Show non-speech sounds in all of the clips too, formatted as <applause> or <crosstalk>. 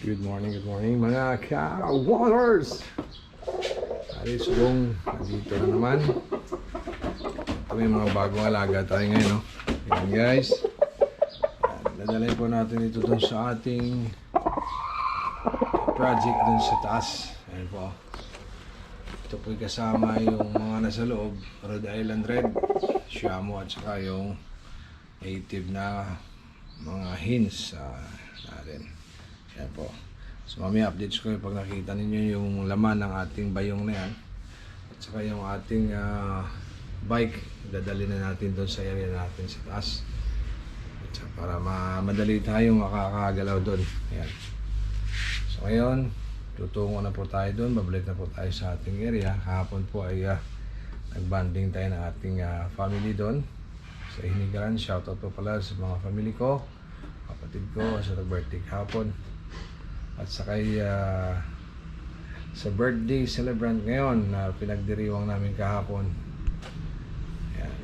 Good morning, good morning mga ka-waters! Alis kong nandito na naman. Ito may mga bagong alaga tayo ngayon, no? Yan guys. Dadalhin po natin ito dun sa ating project dun sa taas. Ayan po. Ito po kasama yung mga nasa loob. Rhode Island Red, Shamu at saka yung native na mga hens uh, natin. Yan po. So mamaya updates ko pag nakita ninyo yung laman ng ating bayong na yan. At saka yung ating ah, bike, dadali na natin doon sa area natin sa taas. At saka para ma madali tayong makakagalaw doon. Ayan. So ngayon, tutungo na po tayo doon. Babalik na po tayo sa ating area. Kahapon po ay ah, nagbanding tayo ng ating ah, family doon sa Hinigaran. Shoutout po pala sa mga family ko, kapatid ko sa nag-birthday kahapon. At sa kay ah, sa birthday celebrant ngayon na pinagdiriwang namin kahapon. Ayan.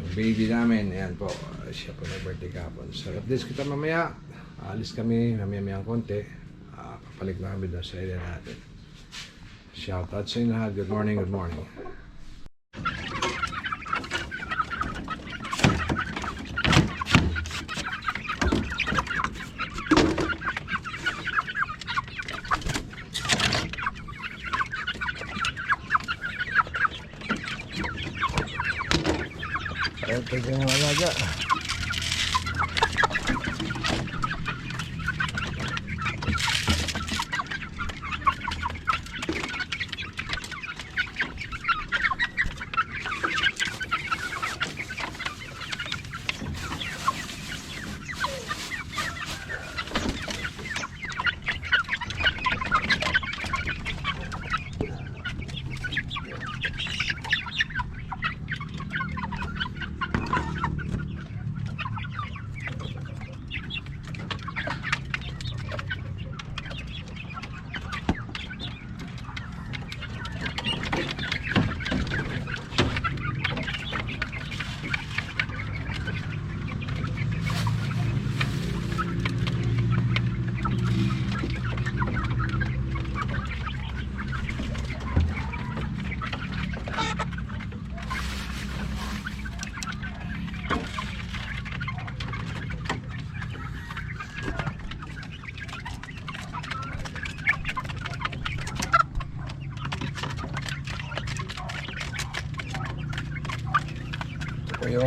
Yung baby namin, ayan po, siya po nag-birthday kahapon. So updates kita mamaya. Alis kami, mamaya-maya ang konti. Ah, papalik na doon sa area natin. Shoutout sa inyo. Good morning, good morning. Pwede yung alaga.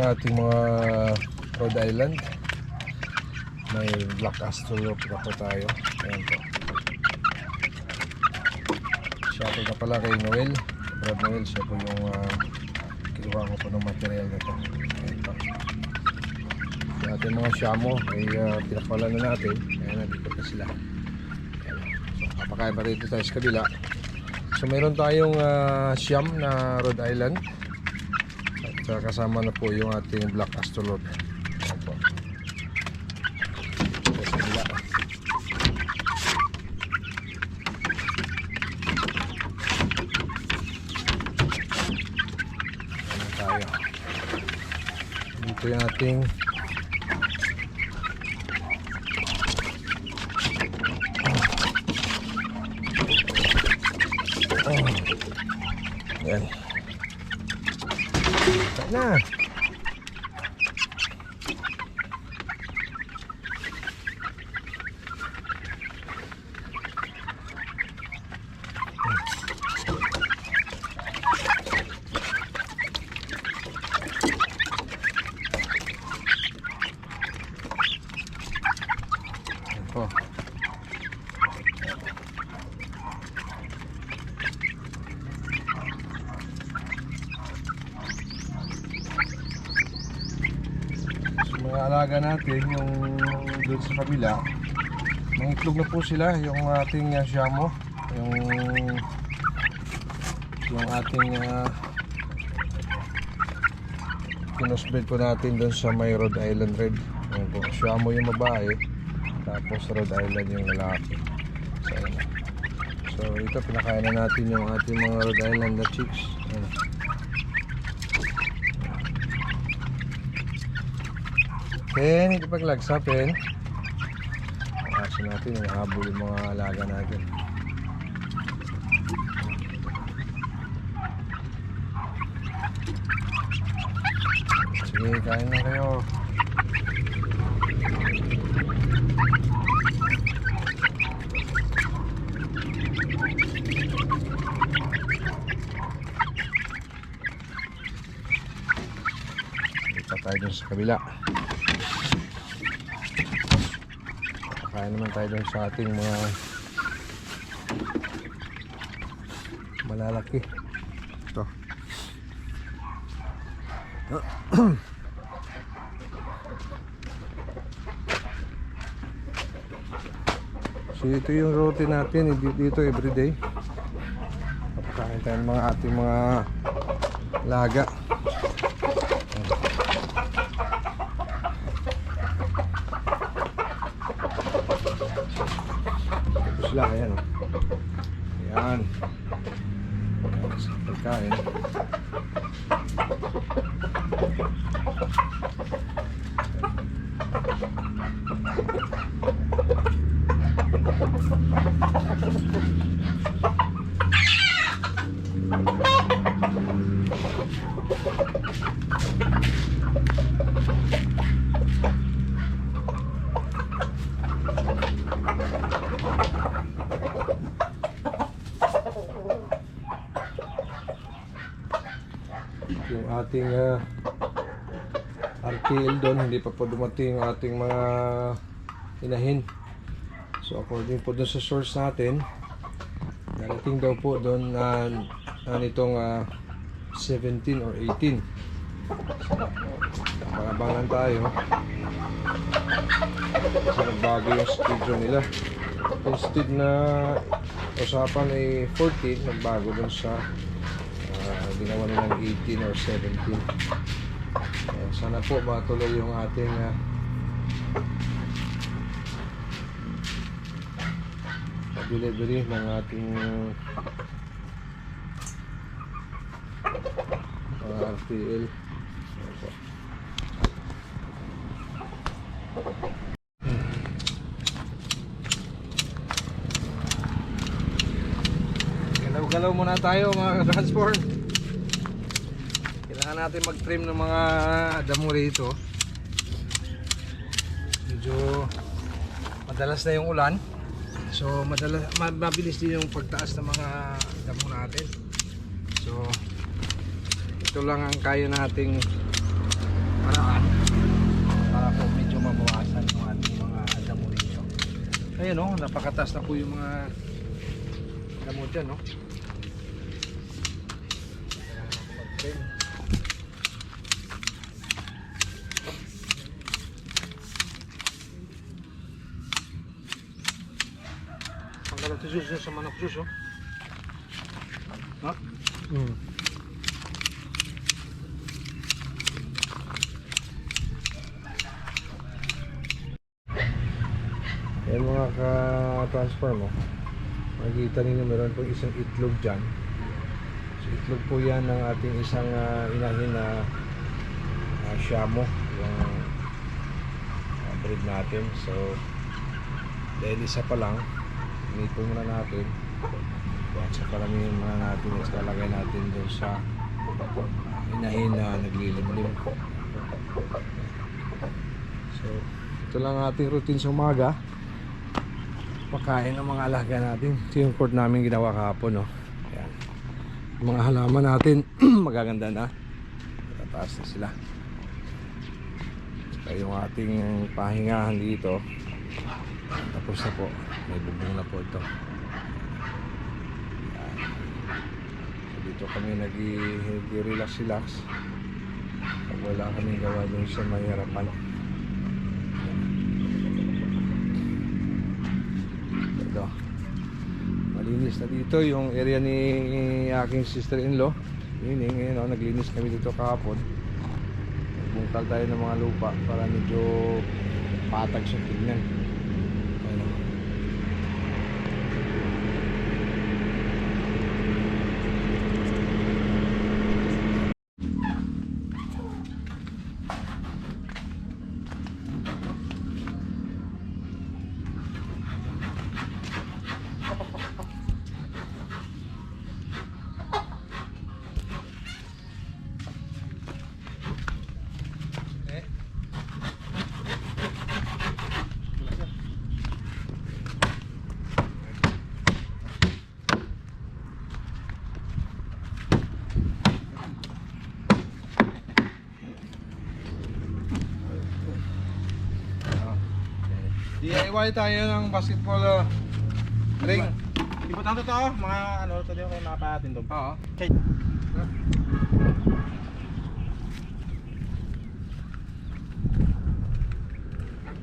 Yung ating mga Rhode Island. May black astrolop na po tayo. Ayan po. Shoutout na pala kay Noel. Brad Noel, siya po yung uh, kinuha ko po ng material na to. Ayan po. Yung ating mga shamo ay uh, pinakawala na natin. Ayan, nandito pa sila. Ayan. So, kapakain pa rito tayo sa kabila. So, meron tayong uh, siyam na Rhode Island. At kasama na po yung ating black astrolot. Ayan po. Ito sa kabila. Ayan tayo. Dito yung ating Oh. Yan. Tayo na. Yan po. Alaga natin, yung doon sa kabila, may itlog na po sila, yung ating uh, shamo, yung yung ating uh, kinosbed po natin doon sa may Rhode Island Red. Ayan po, shamo yung babae, tapos Rhode Island yung lalaki. So, so ito, pinakain na natin yung ating mga Rhode Island na chicks. Ayan. Pen, hindi paglagsa, Pen. aso natin, yung habol yung mga alaga natin. Sige, kain na kayo. Punta tayo dun sa kabila. Kaya naman tayo dun sa ating mga malalaki. Ito. <clears throat> So ito yung routine natin di- dito everyday. Kapakain tayo ng mga ating mga laga. Ito sila, ayan o. Ayan. Ayan, sa pagkain. yung ating ah, RTL doon hindi pa po dumating yung ating mga inahin. So according po doon sa source natin darating daw po doon na uh, nitong ah, 17 or 18 pangabangan tayo. Kasi nagbago yung schedule nila. Instead na usapan ay 14 nagbago doon sa ginawa nilang 18 or 17 Ayan, sana po matuloy yung ating ah, delivery ng ating mga RTL Ayan po. Galaw-galaw muna tayo mga transform. Kailangan natin mag-trim ng mga damo rito. Medyo madalas na yung ulan. So madalas, ma- mabilis din yung pagtaas ng mga damo natin. So ito lang ang kaya nating paraan para po medyo mabawasan yung ating mga damo rito. Ayun oh, napakataas na po yung mga damo dyan, no? Mag-trim. Tanggalan ito sus sa manok sus, oh. Ha? Hmm. Mga ka-transform mo. Makikita ninyo meron po isang itlog dyan. So itlog po yan ng ating isang ah, inahin na uh, shamo. Yung ah, breed natin. So dahil isa pa lang, inito muna natin. At sa karamihan muna natin at lalagay natin doon sa inahin na naglilimlim. So ito lang ang ating routine sa umaga pagkain ng mga alaga natin. Ito yung court namin ginawa kahapon, no. Ayan. Mga halaman natin, <clears throat> magaganda na. Tataas na sila. Saka yung ating pahingahan dito, tapos na po. May bubong na po ito. So, dito kami nag-relax-relax. Pag wala kaming gawa dun sa may harapan. Ito. Malinis na dito yung area ni aking sister-in-law. Meaning, ngayon, oh, naglinis kami dito kahapon. Nagbungkal tayo ng mga lupa para medyo patag siya tignan. Ayun, oh. DIY tayo ng basketball uh, ring. Importante to, mga ano, to din kayo makapatin doon. Oo. Okay.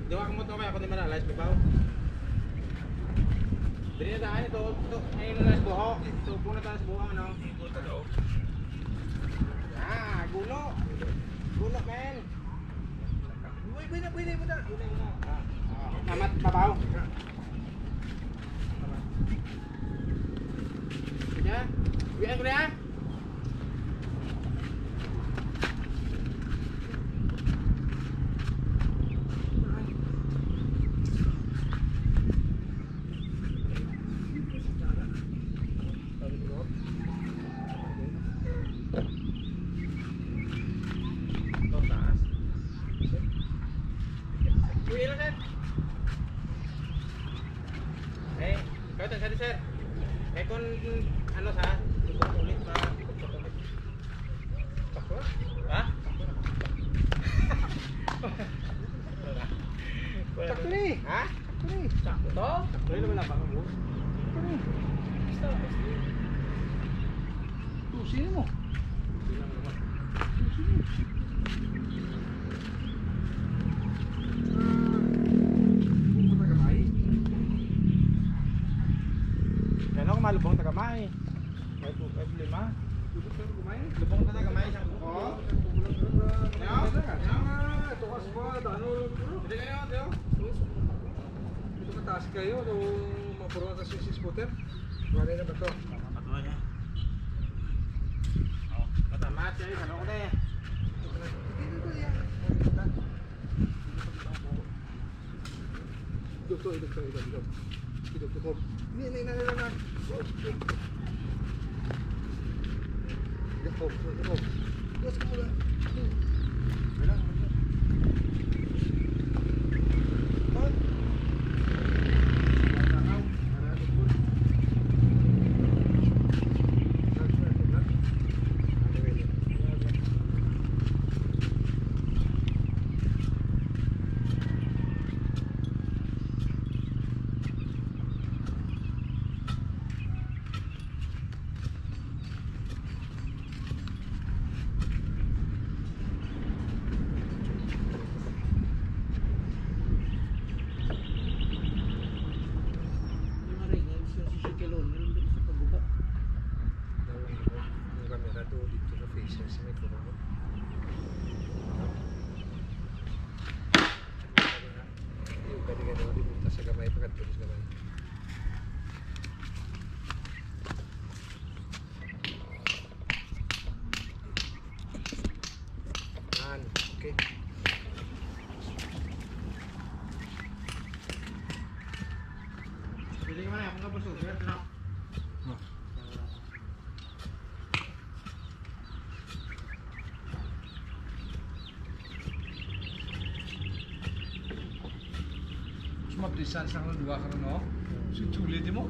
Diwa mo to kaya ako di manalas, bibaw. Dili na tayo ito, ito, ayun na sa buhok. Ito, puna tayo sa buhok, ano? Punta daw. Ah, gulo. Gulo, men. Uy, buhay na, buhay na, buhay na. Buhay na. Ah, ah. Amat, babaw. Ya, buhay ko na. Ito, taas. Uy, ilan, sir? Eh, kaya ito, sir, sir. Eh, kung ano sa, ikot ulit ba? Ikot ulit. Takbo? Ha? Sakto ni. Ha? Sakto ni. Sakto to? Sakto ni naman napaka mo. Sakto ni. Basta, basta. Tusin mo. Hindi lang naman. Pumunta ka may. Yan ako malubong tagamay. May po, may lima. Lubong ka tagamay isang buko. Tukas pa, ano? Hindi kayo, Teo. Ito mataas kayo, nung mapuruan ka sa sis puter. Wala na ba to? Patuwa niya. Matamat siya, ano ko na eh. Idog to, idog to, idog, idog. Idog to, Kob. Hindi, hindi, hindi, hindi, hindi. Idog, Kob, idog, Kob. Tuwas ka muna. Wala, wala. Man. Takaw, para tukod. Tag, tag, tag. Ano yun? Yung camera do dito sa faces sa may kuno. Yung kadi ka daw dito sa gamay pagkatapos sa gamay. Yan, okay. Pwede ka man, akong kapos. Sir, ano? Sumaprisan sa kanong dua karon no? Si Julie di mo?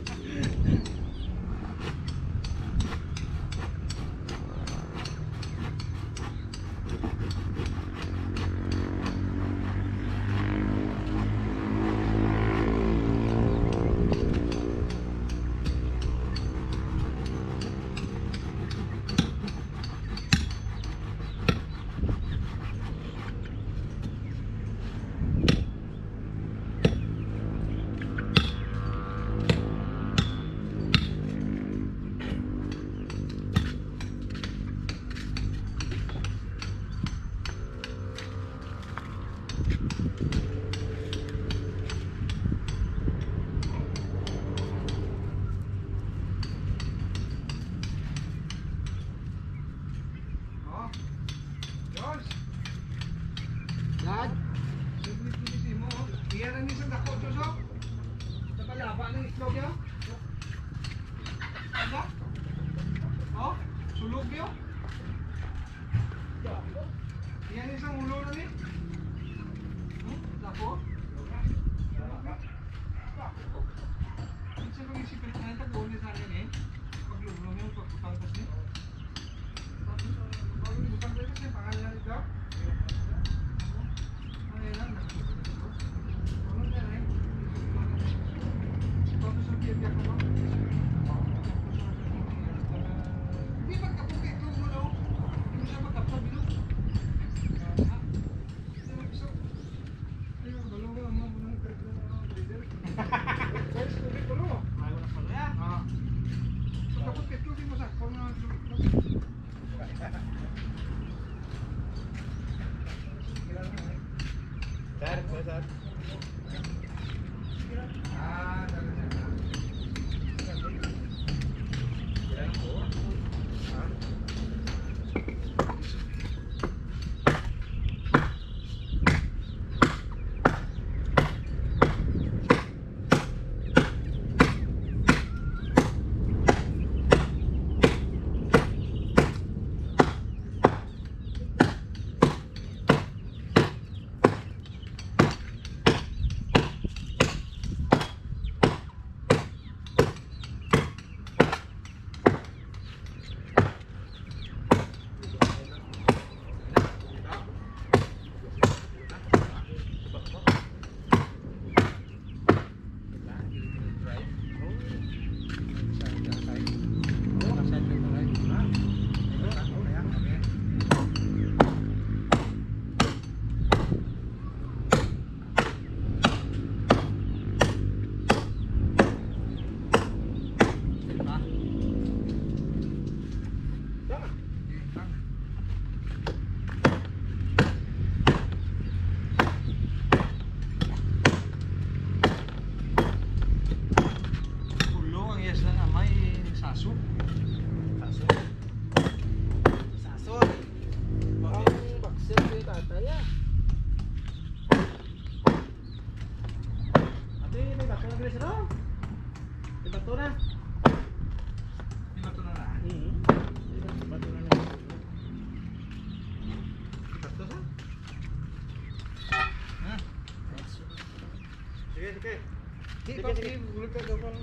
pwede kung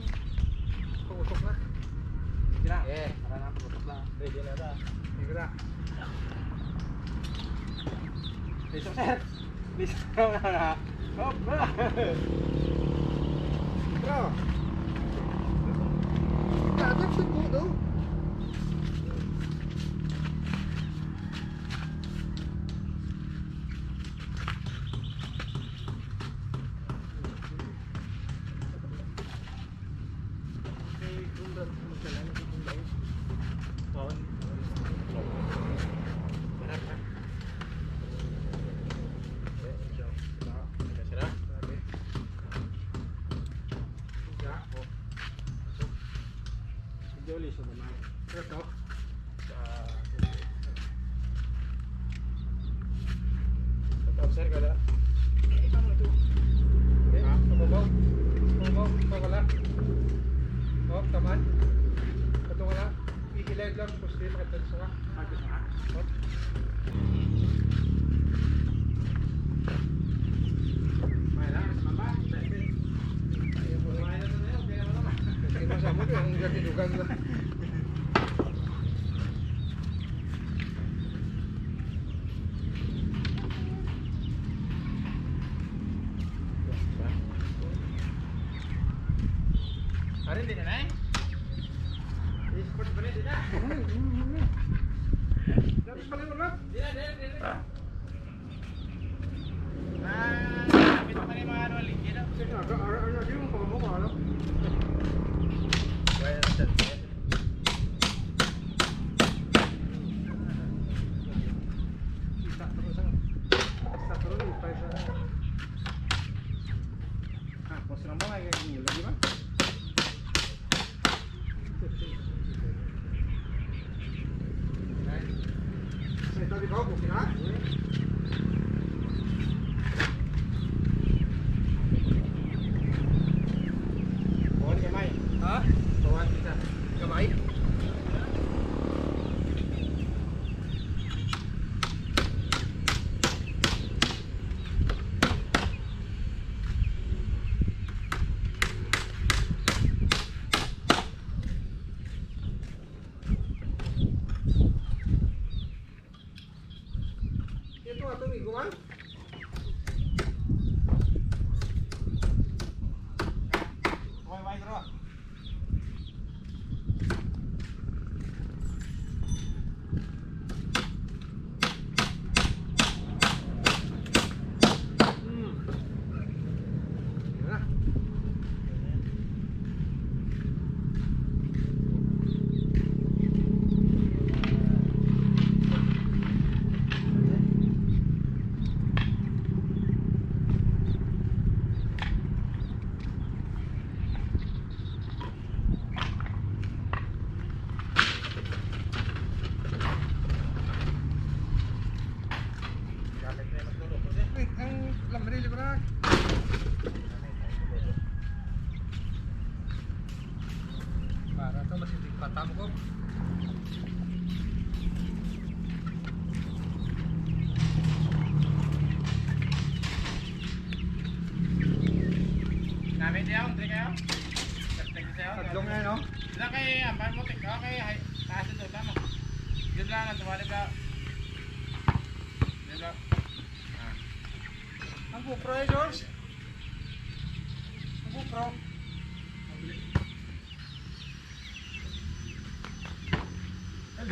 pumutok na. Sige na. Yeah, para na pumutok na. Sige na na. Sige na. Bisa sir. Bisa na na. Hop. Bro. Tatap sa kudo. Ito. Ito, sir, kada. Ikaw mo ito. Okay, ah, pababaw. Pababaw, pagkala. Oh, taman. Ito wala. Lang, pusti, pakitan sa ka. May lang, sa mama. Ayaw mo rin. Hindi masama ko, ang gatidugan na. Arin din na eh. Sport pa rin din na. Dapat na. Ah, kapit pa rin mga ano, ligid. Sige, ano, ano, ano, di mo pa mo ka, ano?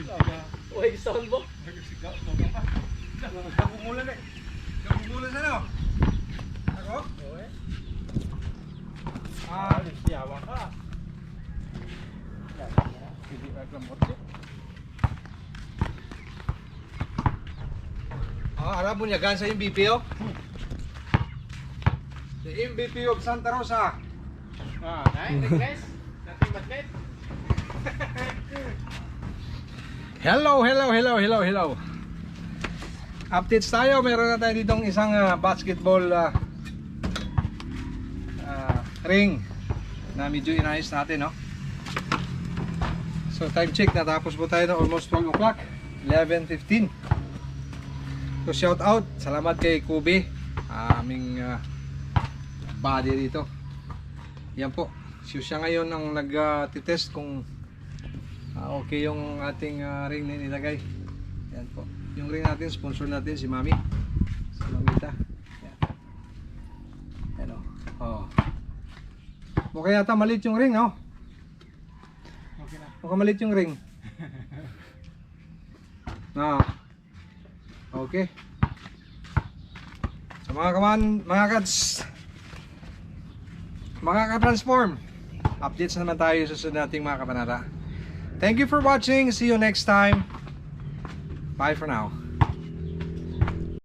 Uy, sound mo. Nagumulan eh. Nagumulan sa no? Ako? Ah, Yawa ka. hindi ka klamot eh. Ah, alam mo niya, gansa yung BPO? The MVP of Santa Rosa. Ah, nice. Necklace. Nothing but net. Hello, hello, hello, hello, hello. Updates tayo. Meron na tayo ditong isang ah, basketball ah, ah, ring na medyo inayos natin, no? So time check, natapos po tayo na almost 12 o'clock. 11.15. So shout out, salamat kay Kubi, aming ah, body dito. Yan po. So, siya ngayon ang nag-test kung Ah, okay yung ating ah, ring na nilagay. Yan po. Yung ring natin, sponsor natin si Mami. Si Mamita. Yan. Yan o. Oh. Mukha yata maliit yung ring, no? Okay na. Mukha maliit yung ring. Na. <laughs> Okay. So mga kaman, mga kats, mga ka-transform, updates na naman tayo sa susunod nating mga kapanara. Thank you for watching. See you next time. Bye for now.